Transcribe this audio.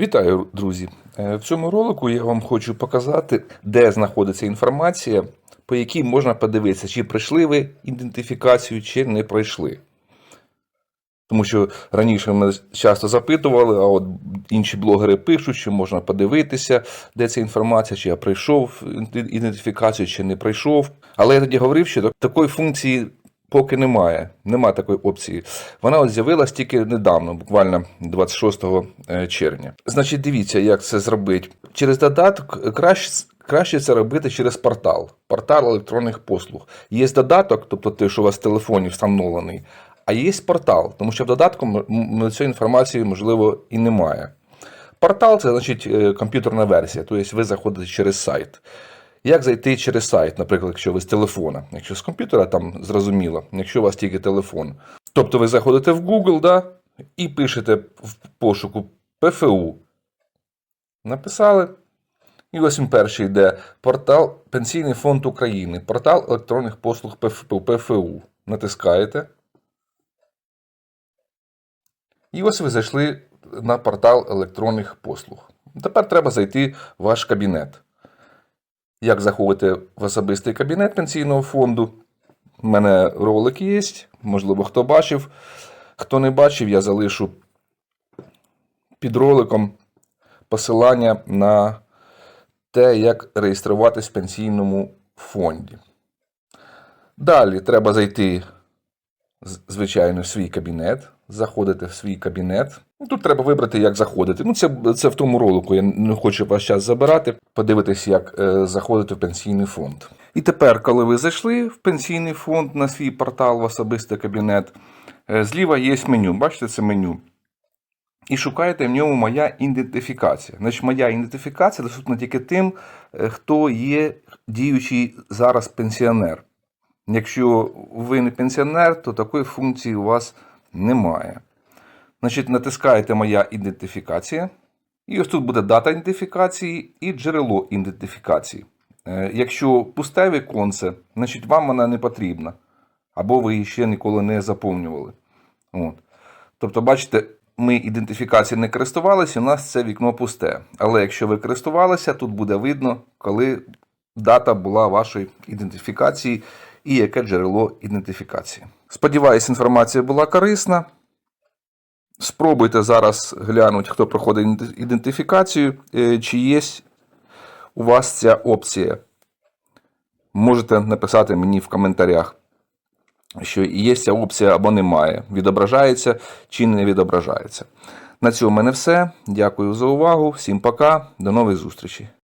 Вітаю, друзі! Е, В цьому ролику я вам хочу показати, де знаходиться інформація, по якій можна подивитися, чи пройшли ви ідентифікацію, чи не пройшли. Тому що раніше мене часто запитували, а от інші блогери пишуть, що можна подивитися, де ця інформація, чи я пройшов ідентифікацію, чи не пройшов. Але я тоді говорив, що такої функції поки немає. Немає такої опції. Вона от з'явилась тільки недавно, буквально 26 червня. Значить, дивіться, як це зробити. Через додаток краще. Краще це робити через портал, портал електронних послуг. Є додаток, тобто те, що у вас в телефоні встановлений, а є портал, тому що в додатку цієї інформації, можливо, і немає. Портал це значить е, комп'ютерна версія, тобто ви заходите через сайт. Як зайти через сайт, наприклад, якщо ви з телефона, якщо з комп'ютера, там зрозуміло, якщо у вас тільки телефон. Тобто ви заходите в Google да, і пишете в пошуку ПФУ. Написали. І ось він перший йде портал Пенсійний фонд України, портал електронних послуг ПФУ. Натискаєте. І ось ви зайшли на портал електронних послуг. Тепер треба зайти в ваш кабінет. Як заходите в особистий кабінет пенсійного фонду? У мене ролик є, можливо, хто бачив. Хто не бачив, я залишу під роликом посилання на те, як реєструватись в пенсійному фонді. Далі треба зайти, звичайно, в свій кабінет. Заходити в свій кабінет. Ну, Тут треба вибрати, як заходити. Ну, це, це в тому ролику. Я не хочу ваш час забирати. Подивитись, як е, заходити в пенсійний фонд. І тепер, коли ви зайшли в пенсійний фонд на свій портал в особистий кабінет, е, зліва є меню. Бачите, це меню і шукаєте в ньому моя ідентифікація. Значить, моя ідентифікація доступна тільки тим, е, хто є діючий зараз пенсіонер. Якщо ви не пенсіонер, то такої функції у вас немає. Значить, натискаєте Моя ідентифікація. І ось тут буде дата ідентифікації і джерело ідентифікації. Е, Якщо пусте віконце, значить вам вона не потрібна. Або ви її ще ніколи не заповнювали. От. Тобто, бачите, ми ідентифікацією не користувалися, у нас це вікно пусте. Але якщо ви користувалися, тут буде видно, коли дата була вашої ідентифікації і яке джерело ідентифікації. Сподіваюсь, інформація була корисна. Спробуйте зараз глянути, хто проходить ідентифікацію, е, чи є у вас ця опція. Можете написати мені в коментарях що є ця опція або немає, відображається чи не відображається. На цьому в мене все. Дякую за увагу. Всім пока, до нових зустрічей.